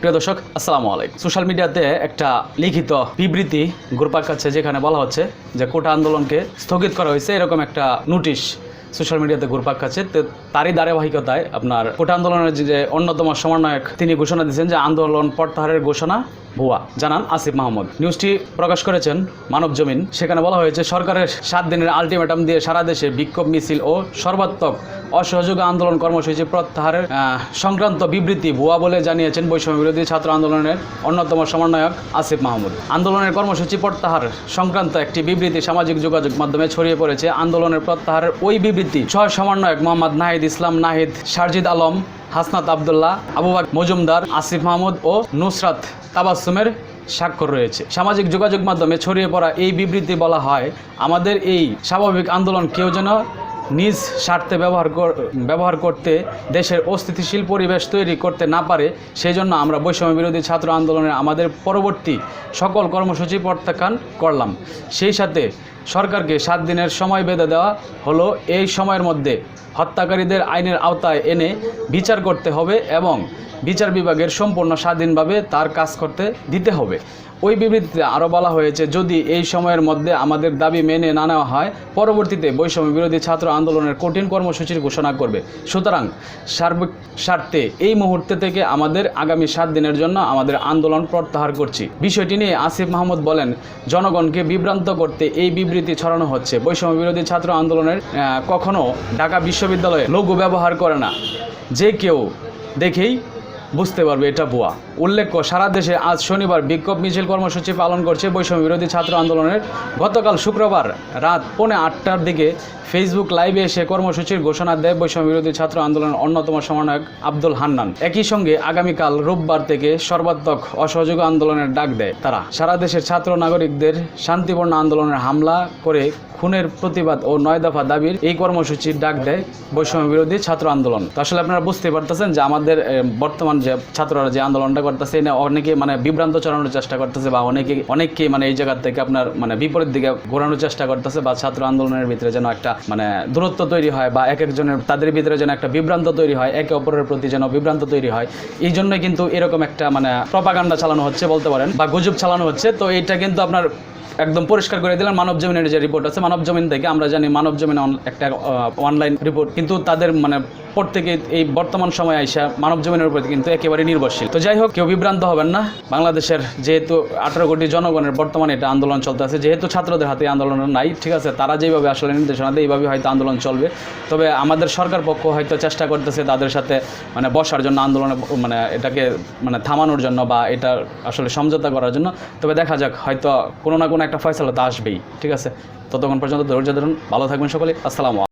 প্রিয় দর্শক, আসসালামু আলাইকুম। সোশ্যাল মিডিয়াতে একটা লিখিত বিবৃতি গ্রুপার কাছে যেখানে বলা হচ্ছে যে কোটা আন্দোলনকে স্থগিত করা হয়েছে, এরকম একটা নোটিশ সোশ্যাল মিডিয়াতে ঘুরপাক খাচ্ছে তারই ধারাবাহিকতায় আপনার কোটা আন্দোলনের যে অন্যতম সমন্বয়ক তিনি ঘোষণা দিয়েছেন যে আন্দোলন প্রত্যাহারের ঘোষণা ভুয়া। জানান আসিফ মাহমুদ। নিউজটি প্রকাশ করেছেন মানব জমিন। সেখানে বলা হয়েছে, সরকারের সাত দিনের আলটিমেটাম দিয়ে সারা দেশে বিক্ষোভ মিছিল ও সর্বাত্মক অসহযোগ আন্দোলন কর্মসূচি প্রত্যাহারের সংক্রান্ত বিবৃতি ভুয়া বলে জানিয়েছেন বৈষম্য বিরোধী ছাত্র আন্দোলনের অন্যতম সমন্বয়ক আসিফ মাহমুদ। আন্দোলনের কর্মসূচি প্রত্যাহার সংক্রান্ত একটি বিবৃতি সামাজিক যোগাযোগ মাধ্যমে ছড়িয়ে পড়েছে। আন্দোলনের প্রত্যাহারের ওই বিবৃতি সহ সমন্বয়ক মোহাম্মদ নাহিদ ইসলাম, নাহিদ শারজিদ আলম, হাসনাত আবদুল্লাহ আবুবাক মজুমদার, আসিফ মাহমুদ ও নুসরাত তাবাসুমের স্বাক্ষর রয়েছে। সামাজিক যোগাযোগ মাধ্যমে ছড়িয়ে পড়া এই বিবৃতি বলা হয়, আমাদের এই স্বাভাবিক আন্দোলন কেউ যেন নিজ স্বার্থে ব্যবহার ব্যবহার করতে দেশের অস্থিতিশীল পরিবেশ তৈরি করতে না পারে সেই জন্য আমরা বৈষম্য বিরোধী ছাত্র আন্দোলনের আমাদের পরবর্তী সকল কর্মসূচি প্রত্যাখ্যান করলাম। সেই সাথে সরকারকে সাত দিনের সময় বেঁধে দেওয়া হলো। এই সময়ের মধ্যে হত্যাকারীদের আইনের আওতায় এনে বিচার করতে হবে এবং বিচার বিভাগের সম্পূর্ণ স্বাধীনভাবে তার কাজ করতে দিতে হবে। ওই বিবৃতিতে আরও বলা হয়েছে, যদি এই সময়ের মধ্যে আমাদের দাবি মেনে না নেওয়া হয়, পরবর্তীতে বৈষম্য বিরোধী ছাত্র আন্দোলনের কঠিন কর্মসূচির ঘোষণা করবে। সুতরাং সার্বিক স্বার্থে এই মুহূর্তে থেকে আমাদের আগামী সাত দিনের জন্য আমাদের আন্দোলন প্রত্যাহার করছি। বিষয়টি নিয়ে আসিফ মাহমুদ বলেন, জনগণকে বিভ্রান্ত করতে এই বিবৃতি ছড়ানো হচ্ছে। বৈষম্য বিরোধী ছাত্র আন্দোলনের কখনো ঢাকা বিশ্ববিদ্যালয়ে লঘু ব্যবহার করে না। যে কেউ দেখেই বুঝতে পারবে এটা ভুয়া। উল্লেখ্য সারা দেশে আজ শনিবার বিক্ষোভ মিছিল কর্মসূচি পালন করছে বৈষম্য বিরোধী ছাত্র আন্দোলনের। গতকাল শুক্রবার রাত পৌনে আটটার দিকে ফেসবুক লাইভে এসে কর্মসূচির ঘোষণা দেয় বৈষম্য বিরোধী ছাত্র আন্দোলনের অন্যতম সমন্বয়ক আব্দুল হান্নান। একই সঙ্গে আগামীকাল রোববার থেকে সর্বাত্মক অসহযোগ আন্দোলনের ডাক দেয় তারা। সারা দেশের ছাত্র নাগরিকদের শান্তিপূর্ণ আন্দোলনের হামলা করে খুনের প্রতিবাদ ও নয় দফা দাবির এই কর্মসূচির ডাক দেয় বৈষম্য বিরোধী ছাত্র আন্দোলন। আসলে আপনারা বুঝতে পারতেছেন যে আমাদের এ, বর্তমান যে ছাত্ররা যে আন্দোলনটা করতেছে, এনে অনেকে মানে বিভ্রান্ত চড়ানোর চেষ্টা করতেছে বা অনেকে, অনেককে মানে এই জায়গা থেকে আপনার মানে বিপরীত দিকে ঘোরানোর চেষ্টা করতেছে বা ছাত্র আন্দোলনের ভিতরে যেন একটা মানে দূরত্ব তৈরি হয় বা এক একজনের, তাদের ভিতরে যেন একটা বিভ্রান্ত তৈরি হয়, একে অপরের প্রতি যেন বিভ্রান্ত তৈরি হয়। এই জন্যই কিন্তু এরকম একটা মানে প্রপাগান্ডা চালানো হচ্ছে বলতে পারেন বা গুজব চালানো হচ্ছে। তো এটা কিন্তু আপনার একদম পরিষ্কার করে দিলেন মানব জমিনের যে রিপোর্ট আছে, মানব জমিন থেকে আমরা জানি মানব জমিন একটা অনলাইন রিপোর্ট কিন্তু তাদের মানে প্রত্যেকে এই বর্তমান সময়ে আইসা মানব জমিনের উপর কিন্তু একেবারে নির্ভরশীল। তো যাই হোক, কেউ বিভ্রান্ত হবেন না। বাংলাদেশের যেহেতু আঠারো কোটি জনগণের বর্তমানে এটা আন্দোলন চলতে আছে, যেহেতু ছাত্রদের হাতে আন্দোলন নাই, ঠিক আছে, তারা যেভাবে আসলে নির্দেশনা দেয় এইভাবে হয়তো আন্দোলন চলবে। তবে আমাদের সরকার পক্ষ হয়তো চেষ্টা করতেছে তাদের সাথে মানে বসার জন্য আন্দোলনে মানে এটাকে মানে থামানোর জন্য বা এটা আসলে সমঝোতা করার জন্য। তবে দেখা যাক, হয়তো কোনো না কোনো একটা ফয়সালা তো আসবেই, ঠিক আছে। ততক্ষণ পর্যন্ত ধৈর্য ধরুন, ভালো থাকবেন সকলে, আসসালামু।